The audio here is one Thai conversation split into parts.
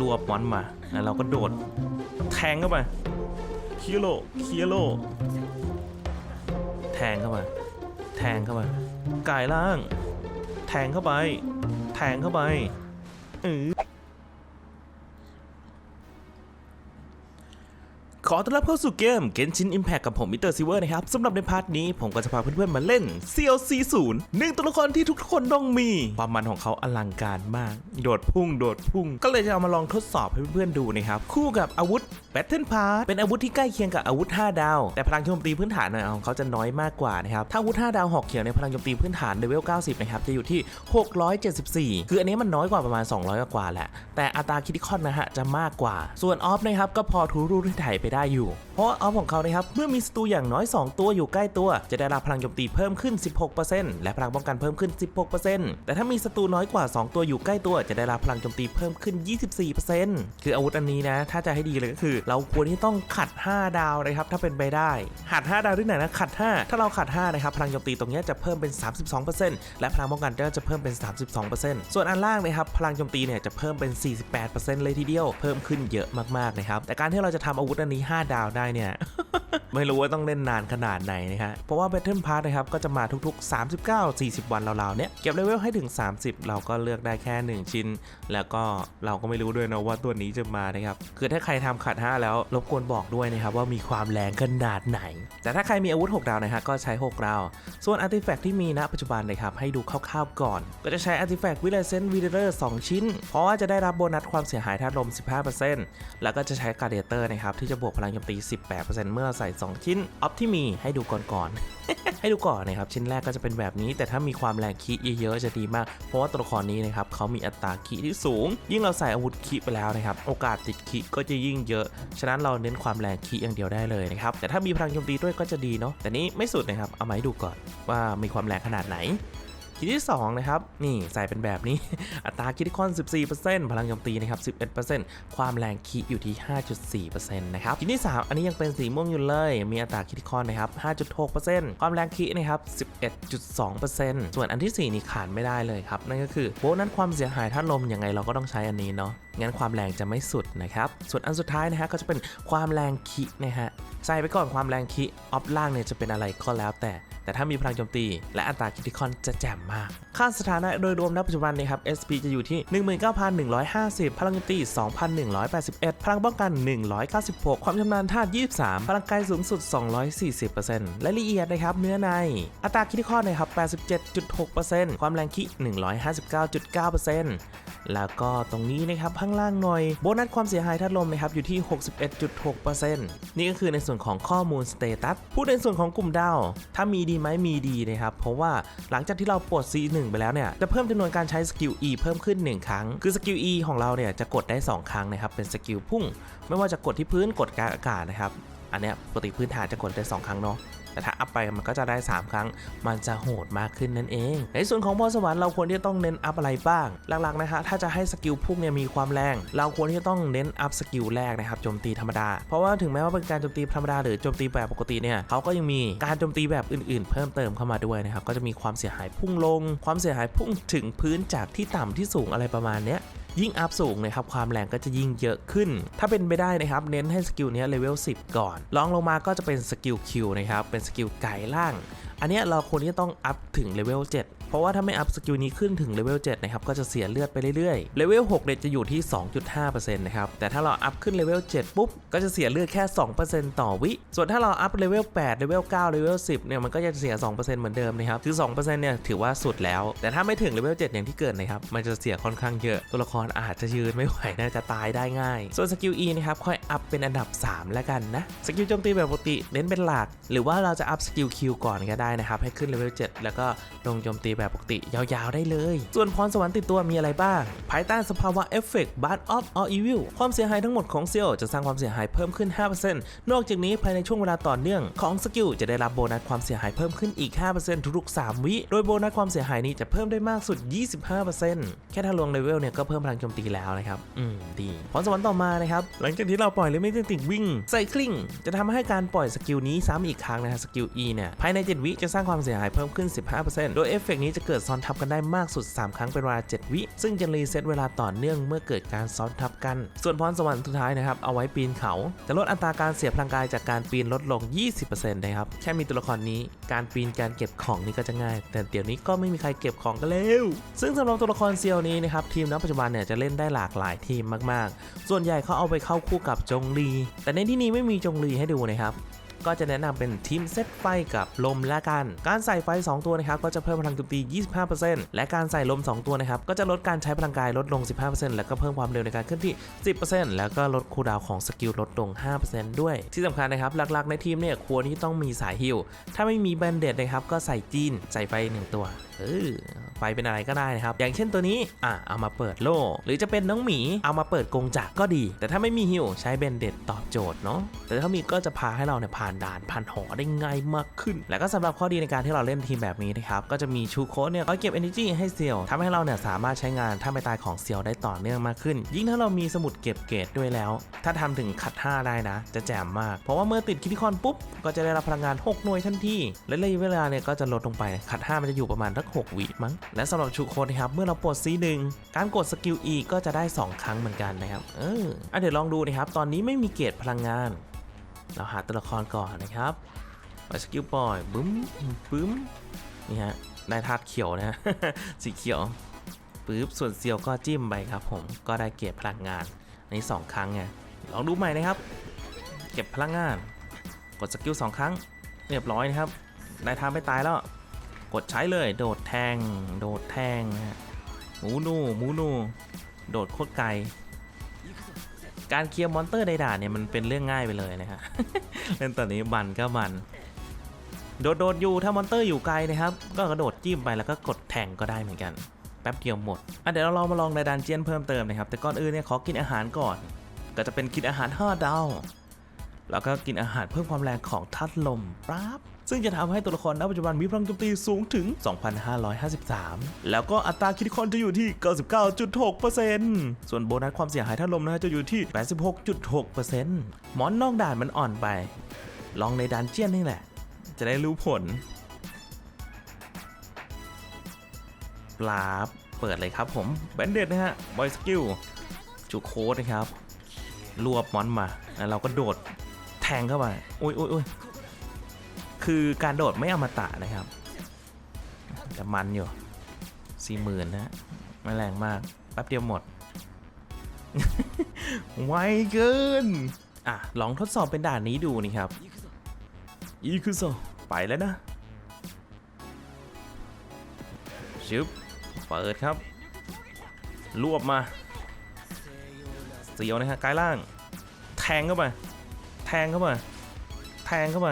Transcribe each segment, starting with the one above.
รวบมอนมา แล้วเราก็โดดแทงเข้าไปเคียโลเคียโลแทงเข้าไปแทงเข้าไปกายล่าง แทงเข้าไป แทงเข้าไปเออ ขอต้อนรับเข้าสู่เกม Genshin Impact กับผมมิเตอร์ซิเวอร์นะครับสำหรับในพาร์ทนี้ผมก็จะพาเพื่อนๆมาเล่น CLC 0หนึ่งตัวละครที่ทุกคนต้องมี ความมันของเขาอลังการมาก โดดพุ่ง โดดพุ่ง ก็เลยจะเอามาลองทดสอบให้เพื่อนๆดูนะครับ คู่กับอาวุธ Battle Pass เป็นอาวุธที่ใกล้เคียงกับอาวุธ 5 ดาว แต่พลังโจมตีพื้นฐานของเขาจะน้อยมากกว่านะครับถ้าอาวุธ 5 ดาวหอกเขียวในพลังโจมตีพื้นฐานเลเวล 90 นะครับจะอยู่ที่ 674 คืออันนี้มันน้อยกว่าประมาณ 200 กว่าแหละแต่อัตราคิติคอนนะฮะจะมากกว่า ส่วนออฟนะครับก็พอทูรูที่ไถไปได้อยู่ เพราะว่าของเขานะครับเมื่อมีศัตรูอย่างน้อย 2 ตัวอยู่ใกล้ตัว จะได้รับพลังโจมตีเพิ่มขึ้น 16%และพลังป้องกันเพิ่มขึ้น 16%แต่ถ้ามีศัตรูน้อยกว่า 2 ตัวอยู่ใกล้ตัว จะได้รับพลังโจมตีเพิ่มขึ้น 24%คืออาวุธอันนี้นะ ถ้าจะให้ดีเลยก็คือ เราควรที่ต้องขัด 5 ดาวนะครับถ้าเป็นไปได้ขัด 5 ดาวที่ไหนนะขัด 5 ถ้าเราขัด 5 นะครับพลังโจมตีตรงนี้จะเพิ่มเป็น 32%และพลังป้องกันก็จะเพิ่มเป็น 32%ส่วนอันล่างนะครับพลังโจมตีเนี่ยจะเพิ่มเป็น 48%เลยทีเดียว เพิ่มขึ้นเยอะมากๆนะครับแต่การที่เราจะทำอาวุธอันนี้5 ดาวได้เนี่ย ไม่รู้ว่าต้องเล่นนานขนาดไหนนะฮะเพราะว่า Battle Pass นะครับก็จะมาทุกๆ 39-40 วันราวๆเนี้ยเก็บเลเวลให้ถึง 30 เราก็เลือกได้แค่ 1 ชิ้น แล้วก็เราก็ไม่รู้ด้วยนะว่าตัวนี้จะมานะครับคือถ้าใครทำขัด 5 แล้วรบกวนบอกด้วยนะครับว่ามีความแรงขนาดไหน แต่ถ้าใครมีอาวุธ 6 ดาวนะฮะก็ใช้ 6 ดาว ส่วนอาร์ติแฟกต์ที่มีณปัจจุบันนะครับให้ดูคร่าวๆก่อน ก็จะใช้อาร์ติแฟกต์วิลเลเซนวีเดอร์2ชิ้น เพราะว่าจะได้รับโบนัสความเสียหายธาตุลม 15%แล้วก็จะใช้การเดเตอร์นะครับที่จะบวกพลังโจมตี 18%เมื่อใส่ 2 ชิ้นออฟที่มีให้ดูก่อนๆ ให้ดูก่อนนะครับ ชิ้นแรกก็จะเป็นแบบนี้ แต่ถ้ามีความแรงคีเยอะๆ จะดีมาก เพราะว่าตัวละครนี้นะครับเขามีอัตราคีที่สูง ยิ่งเราใส่อาวุธคีไปแล้วนะครับ โอกาสติดคีก็จะยิ่งเยอะ ฉะนั้นเราเน้นความแรงคีอย่างเดียวได้เลยนะครับ แต่ถ้ามีพลังโจมตีด้วยก็จะดีเนาะ แต่นี้ไม่สุดนะครับ เอามาให้ดูก่อนว่ามีความแรงขนาดไหน คีที่2นะครับนี่ใส่เป็นแบบนี้ อัตราคิดคอน 14%พลังโจมตีนะครับ 11%ความแรงคีอยู่ที่ 5.4%นะครับคีที่ 3 อันนี้ยังเป็นสีม่วงอยู่เลย มีอัตราคิดคอนนะครับ 5.6%ความแรงคีนะครับ 11.2%ส่วนอันทีสี่ 4 นี่ขาดไม่ได้เลยครับ นั่นก็คือโบนัสความเสียหายท่านลมยังไงเราก็ต้องใช้อันนี้เนาะงั้นความแรงจะไม่สุดนะครับ ส่วนอันสุดท้ายนะฮะก็จะเป็นความแรงคีนะฮะใส่ไปก่อนความแรงคีออฟล่างเนี่ยจะเป็นอะไรก็แล้วแต่ แต่ถ้ามีพลังโจมตี และอัตราคิติคอนจะแจ่มมาก ค่าสถานะโดยรวมณปัจจุบันนะครับ SP จะอยู่ที่ 19,150 พลังโจมตี 2,181 พลังป้องกัน 196 ความชำนาญธาตุ 23 พลังกายสูงสุด 240%และละเอียดนะครับเนื้อใน อัตราคิติคอนะครับ 87.6%ความแรงคิ159.9%แล้วก็ตรงนี้นะครับข้างล่างหน่อย โบนัสความเสียหายธาตุลมนะครับอยู่ที่ 61.6%นี่ก็คือในส่วนของข้อมูลสเตตัสพูดในส่วนของกลุ่มดาว ถ้ามีดีไหมมีดีนะครับ เพราะว่าหลังจากที่เราปลด C1 ไปแล้วเนี่ยจะเพิ่มจำนวนการใช้สกิล E เพิ่มขึ้น 1 ครั้ง คือสกิล E ของเราเนี่ยจะกดได้ 2 ครั้งนะครับ เป็นสกิลพุ่ง ไม่ว่าจะกดที่พื้นกดกลางอากาศนะครับ อันเนี้ยปกติพื้นฐานจะกดได้ 2 ครั้งเนาะ แต่ถ้าอัพไปมันก็จะได้ 3 ครั้ง มันจะโหดมากขึ้นนั่นเอง ในส่วนของพรสวรรค์เราควรที่จะต้องเน้นอัพอะไรบ้าง หลักๆนะฮะถ้าจะให้สกิลพุ่งเนี่ยมีความแรง เราควรที่จะต้องเน้นอัพสกิลแรกนะครับโจมตีธรรมดา เพราะว่าถึงแม้ว่าเป็นการโจมตีธรรมดาหรือโจมตีแบบปกติเนี่ยเขาก็ยังมีการโจมตีแบบอื่นๆ เพิ่มเติมเข้ามาด้วยนะครับก็จะมีความเสียหายพุ่งลง ความเสียหายพุ่งถึงพื้นจากที่ต่ำที่สูงอะไรประมาณเนี้ย ยิ่งอัพสูงนะครับความแรงก็จะยิ่งเยอะขึ้น ถ้าเป็นไปได้นะครับเน้นให้สกิลนี้เลเวล10 ก่อนลองลงมาก็จะเป็นสกิลคิวนะครับเป็นสกิลไกด์ล่าง อันนี้เราควรที่จะต้องอัพถึงเลเวล7เพราะว่าถ้าไม่อัพสกิลนี้ขึ้นถึงเลเวล7นะครับก็จะเสียเลือดไปเรื่อยๆ เลเวล6เนี่ยจะอยู่ที่ 2.5%นะครับ แต่ถ้าเราอัพขึ้นเลเวล7ปุ๊บ ก็จะเสียเลือดแค่ 2%ต่อวิ ส่วนถ้าเราอัพเลเวล8เลเวล9เลเวล10เนี่ยมันก็จะเสีย 2%เหมือนเดิมนะครับ คือ 2%เนี่ยถือว่าสุดแล้ว แต่ถ้าไม่ถึงเลเวล7อย่างที่เกิดนะครับ มันจะเสียค่อนข้างเยอะ ตัวละครอาจจะยืนไม่ไหวน่าจะตายได้ง่าย ส่วนสกิล E นะครับค่อยอัพเป็นอันดับ 3 แล้วกันนะ สกิลโจมตีแบบปกติเน้นเป็นหลัก หรือว่าเราจะอัพสกิล Q ก่อนก็ได้นะครับให้ขึ้นเลเวล7แล้วก็ลงโจมตีแบบปกติยาวๆได้เลย ส่วนพรสวรรค์ติดตัวมีอะไรบ้าง ภายใต้สภาวะเอฟเฟกต์บัตออฟออ l วิลความเสียหายทั้งหมดของเซลล์จะสร้างความเสียหายเพิ่มขึ้น 5%นอกจากนี้ภายในช่วงเวลาต่อเนื่องของสกิลจะได้รับโบนัสความเสียหายเพิ่มขึ้นอีก 5%ทุกๆ 3 วิ โดยโบนัสความเสียหายนี้จะเพิ่มได้มากสุด 25%แค่ถ้าลงเลเวลเนี่ยก็เพิ่มพลังโจมตีแล้วนะครับ อืม ดีพรสวรรค์ต่อมานะครับ หลังจากที่เราปล่อยเลเมนติกวิ่งไซคลิงจะทำให้การปล่อยสกิลนี้ซ้ำอีกครั้งนะฮะสกิล E เนี่ย ภายใน 7 วิจะสร้างความเสียหายเพิ่มขึ้น 15%โดยเอฟเฟกต์นี้จะเกิดซ้อนทับกันได้มากสุด 3 ครั้งเป็นเวลา 7 วิ ซึ่งจะรีเซ็ตเวลาต่อเนื่องเมื่อเกิดการซ้อนทับกัน ส่วนพรสวรรค์สุดท้ายนะครับ เอาไว้ปีนเขา จะลดอัตราการเสียพลังกายจากการปีนลดลง 20%นะครับ แค่มีตัวละครนี้ การปีนการเก็บของนี่ก็จะง่าย แต่เดี๋ยวนี้ก็ไม่มีใครเก็บของกันแล้ว ซึ่งสำหรับตัวละครเซียวนี้นะครับ ทีมณปัจจุบันเนี่ยจะเล่นได้หลากหลายทีมมาก ๆ ส่วนใหญ่เขาเอาไปเข้าคู่กับจงลี แต่ในที่นี้ไม่มีจงลีให้ดูนะครับ ก็จะแนะนำเป็นทีมเซตไฟกับลมและกัน การใส่ไฟ 2 ตัวนะครับก็จะเพิ่มพลังโจมตี 25%และการใส่ลม 2 ตัวนะครับก็จะลดการใช้พลังกายลดลง 15%แล้วก็เพิ่มความเร็วในการเคลื่อนที่ 10%แล้วก็ลดคูลดาวของสกิลลดลง 5%ด้วย ที่สำคัญนะครับหลักๆในทีมเนี่ยควรที่ต้องมีสายฮิลถ้าไม่มีแบนเดดนะครับก็ใส่จีนใส่ไฟ1ตัวเออไฟเป็นอะไรก็ได้นะครับ อย่างเช่นตัวนี้อะเอามาเปิดโล่ หรือจะเป็นน้องหมีเอามาเปิดกรงจักรก็ดี แต่ถ้าไม่มีฮิลใช้เบนเด็ดตอบโจทย์เนาะแต่ถ้ามีก็จะพาให้เราเนี่ยผ่านด่านผ่านหอได้ง่ายมากขึ้น แล้วก็สำหรับข้อดีในการที่เราเล่นทีมแบบนี้นะครับก็จะมีชูโค้ดเนี่ยก็เก็บ energy ให้เซียวทำให้เราเนี่ยสามารถใช้งานถ้าไม่ตายของเซียวได้ต่อเนื่องมากขึ้น ยิ่งถ้าเรามีสมุดเก็บเกรดด้วยแล้ว ถ้าทำถึงคัด5ได้นะ จะแจ่มมาก เพราะว่าเมื่อติดคิติคอนปุ๊บ ก็จะได้รับพลังงาน 6 หน่วยทันทีและระยะเวลาเนี่ยก็จะลดลงไปคัด5มันจะอยู่ประมาณสัก6วิมั้งและสำหรับชูโค้ดนะครับเมื่อเราปลด C1 การกดสกิล E ก็จะได้ 2 ครั้งเหมือนกันนะครับเอออะเดี๋ยวลองดูนะครับตอนนี้ไม่มีเกรดพลังงาน เราหาตัวละครก่อนนะครับไปสกิลปล่อยบึ้มบึ้มนี่ฮะได้ธาตุเขียวนะสีเขียวปึ๊บส่วนเซียวก็จิ้มไปครับผมก็ได้เก็บพลังงานอันนี้ 2 ครั้งไงลองดูใหม่นะครับ เก็บพลังงาน กดสกิล2ครั้ง เรียบร้อยนะครับได้ทางไม่ตายแล้ว กดใช้เลยโดดแทง โดดแทงนะฮะหมูนูหมูนูโดดโคตรไกล การเคลียร์มอนเตอร์ในด่านเนี่ยมันเป็นเรื่องง่ายไปเลยนะฮะเล่นตอนนี้บันก็มัน โดดโดดอยู่ถ้ามอนเตอร์อยู่ไกลนะครับ ก็กระโดดจิ้มไปแล้วก็กดแทงก็ได้เหมือนกันแป๊บเดียวหมดอะเดี๋ยวเราลองมาลองในดันเจียนเพิ่มเติมนะครับ แต่ก่อนอื่นเนี่ยขอกินอาหารก่อน ก็จะเป็นกินอาหาร5ดาว แล้วก็กินอาหารเพิ่มความแรงของทัดลมปั๊บซึ่งจะทำให้ตัวละครณปัจจุบันมีพลังโจมตีสูงถึง 2,553 แล้วก็อัตราคิดคอนจะอยู่ที่ 99.6%ส่วนโบนัสความเสียหายทัดลมนะฮะจะอยู่ที่ 86.6%หมอนนอกด่านมันอ่อนไป ลองในดันเจียนนี่แหละ จะได้รู้ผลปลาบเปิดเลยครับผมแบนเดดนะฮะบอยสกิลจูโค้ดนะครับ รวบมอนมา แล้วเราก็โดด แทงเข้าไปอุ้ยอุ้ยอุ้ยคือการโดดไม่อมตะนะครับแต่มันอยู่สี่หมื่นนะไม่แรงมาก แป๊บเดียวหมด ไวเกิน อะ ลองทดสอบเป็นด่านนี้ดูนี่ครับอีคือโซไปแล้วนะชึบเปิดครับ รวบมาเสียวนะฮะกายล่าง แทงเข้าไป แทงเข้าไปแทงเข้าไป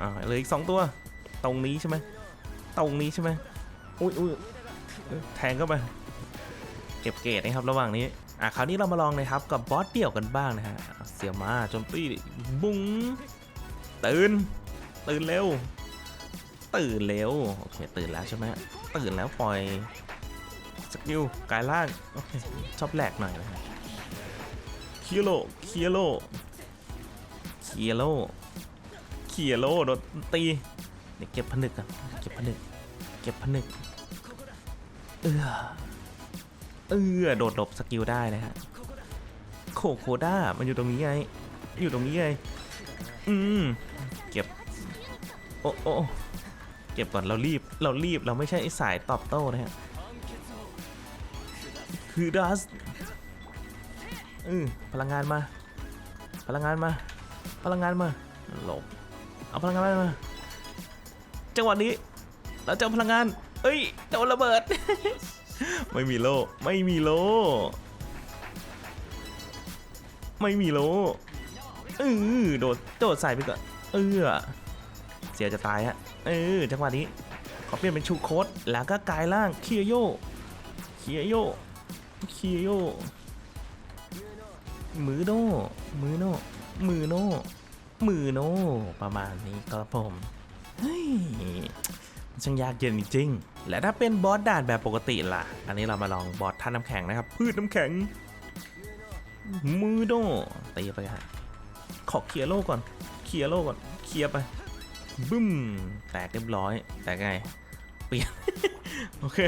อ่าเหลืออีกสองตัว ตรงนี้ใช่ไหมตรงนี้ใช่ไหมอุ้ยอุ้ยแทงเข้าไปเก็บเกรดนะครับระหว่างนี้อะคราวนี้เรามาลองนะครับกับบอสเดี่ยวกันบ้างนะฮะเสียมาโจมตีบุ้งตื่นตื่นเร็ว ตื่นเร็วโอเคตื่นแล้วใช่ไหมตื่นแล้วปล่อยสกิลกายล่างโอเคชอบแหลกหน่อยนะฮะคียโลคียโล เคียโลเคียโลโดนตีเดี๋ยวเก็บผนึกกันเก็บผนึก เก็บผนึก เออเออโดดหลบสกิลได้นะฮะโคโคด้ามันอยู่ตรงนี้ไง อยู่ตรงนี้ไง อืม เก็บ โอ้โอ้เก็บก่อนเรารีบ เรารีบ เราไม่ใช่สายตอบโต้นะฮะ คือดัสอือพลังงานมา พลังงานมา พลังงานมาหลบเอาพลังงานมาจังหวะนี้เราจะเอาพลังงาน เอ้ยโดนระเบิด ไม่มีโล่ไม่มีโล่ไม่มีโล่เออโดดโดดใส่ไปก่อนเออเสียจะตายฮะเออจังหวะนี้เขาเปลี่ยนเป็นชูโคตแล้วก็กลายร่างเคียโยเคียโยเคียโยมือโนมือโน มือโนมือโนประมาณนี้ครับผมเฮ้ยมันช่างยากเย็นจริงๆ และถ้าเป็นบอสด่านแบบปกติล่ะ อันนี้เรามาลองบอสท่าน้ำแข็งนะครับ พืชน้ำแข็ง มือโนตีไปฮะขอเคลียร์โลกก่อน เคลียร์โลกก่อน เคลียร์ไป บึ้ม แตกเรียบร้อย แต่ไง เปลี่ยน โอเค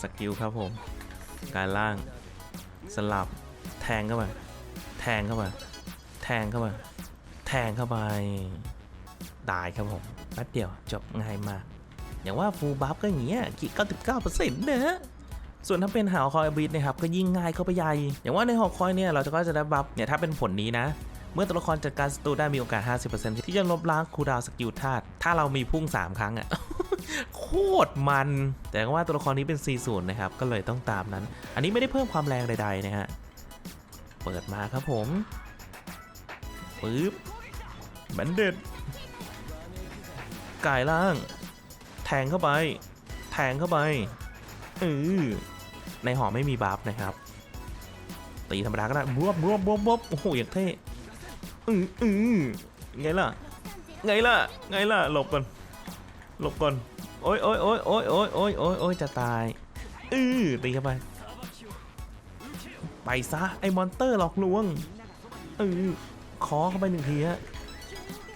สกิลครับผม การล่าง สลับ แทงเข้าไป แทงเข้าไป ทงเข้าไปแทงเข้าไปตายครับผมแป๊บเดียวจบง่ายมาก อย่างว่าฟูลบัฟก็อย่างเงี้ยกี่99%นะฮะส่วนถ้าเป็นหาวคอยบีทนะครับก็ยิ่งง่ายเข้าไปใหญ่ อย่างว่าในหอคอยเนี่ยเราจะก็จะได้บัฟเนี่ยถ้าเป็นผลนี้นะ เมื่อตัวละครจัดการศัตรูได้มีโอกาส 50%ที่จะลบล้างคูดาวสกิลธาตุถ้าเรามีพุ่ง 3 ครั้งอะโคตรมัน แต่ว่าตัวละครนี้เป็น 40 นะครับ ก็เลยต้องตามนั้น อันนี้ไม่ได้เพิ่มความแรงใดๆนะฮะ เปิดมาครับผม ปึ๊บบันเด็ดกายล่าง แทงเข้าไป แทงเข้าไปเออในหอไม่มีบัฟนะครับ ตีธรรมดาก็ได้บวบบวบบวบบวบโอ้โหอย่างเท่อืออือไงล่ะ ไงล่ะ ไงล่ะ หลบก่อน หลบก่อน โอ้ยโอ้ยโอ้ยโอ้ยโอ้ยโอ้ยโอ้ยโอ้ยจะตาย อือตีเข้าไป ไปซะ ไอ้มอนเตอร์หลอกลวงเออ ขอเข้าไปหนึ่งทีฮะ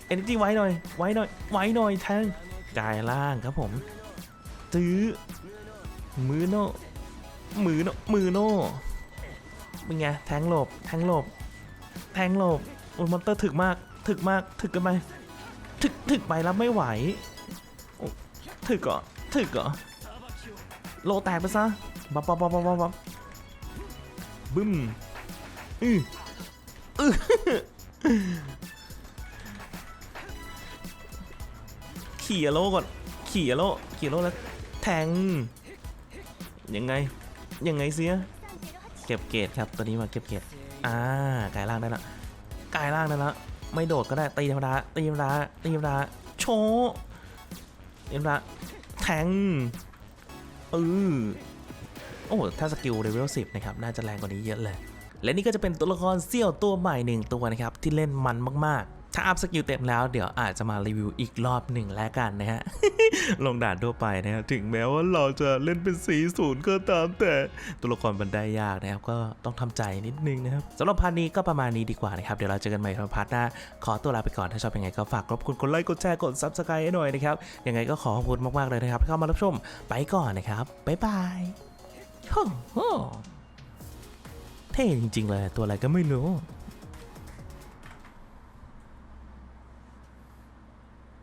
เอ็นจีไว้หน่อย ไว้หน่อย ไว้หน่อยแทงกายล่างครับผม ตื้อ มือโนมือโนมือโนเป็นไง แทงหลบ แทงหลบ แทงหลบโอ้มอนเตอร์ถึกมาก ถึกมาก ถึกกันไป ถึก ถึกไปแล้วไม่ไหว ถึกเหรอถึกเหรอโลแตกไปซะ บับบับบับบับบับบับบึ้ม อืออือ ขี่อโลก่อน ขี่อโลขี่อโลแล้วแทง ยังไง ยังไงเสีย เก็บเกรดครับ ตัวนี้มาเก็บเกรดอ่ากายล่างได้ละกายล่างได้ละ ไม่โดดก็ได้ ตีธรรมดา ตีธรรมดา ตีธรรมดา โชว์ตีธรรมดา แทงเออโอ้โหถ้าสกิลเลเวล10 นะครับ น่าจะแรงกว่านี้เยอะเลย และนี่ก็จะเป็นตัวละครเซี่ยวตัวใหม่หนึ่งตัวนะครับที่เล่นมันมากๆ ถ้าอัพสกิลเต็มแล้วเดี๋ยวอาจจะมารีวิวอีกรอบหนึ่งแล้วกันนะฮะ ลงด่านทั่วไปนะครับถึงแม้ว่าเราจะเล่นเป็นสีศูนย์ก็ตามแต่ตัวละครมันได้ยากนะครับ ก็ต้องทำใจนิดนึงนะครับสำหรับพาร์ทนี้ก็ประมาณนี้ดีกว่านะครับ เดี๋ยวเราเจอกันใหม่ในพาร์ทหน้า ขอตัวลาไปก่อนถ้าชอบยังไงก็ฝากรบกวนกดไลค์กดแชร์กด subscribe ให้หน่อยนะครับยังไงก็ขอขอบคุณมากๆเลยนะครับที่เข้ามารับชมไปก่อนนะครับบ๊ายบาย เท่จริงๆเลยตัวอะไรก็ไม่รู้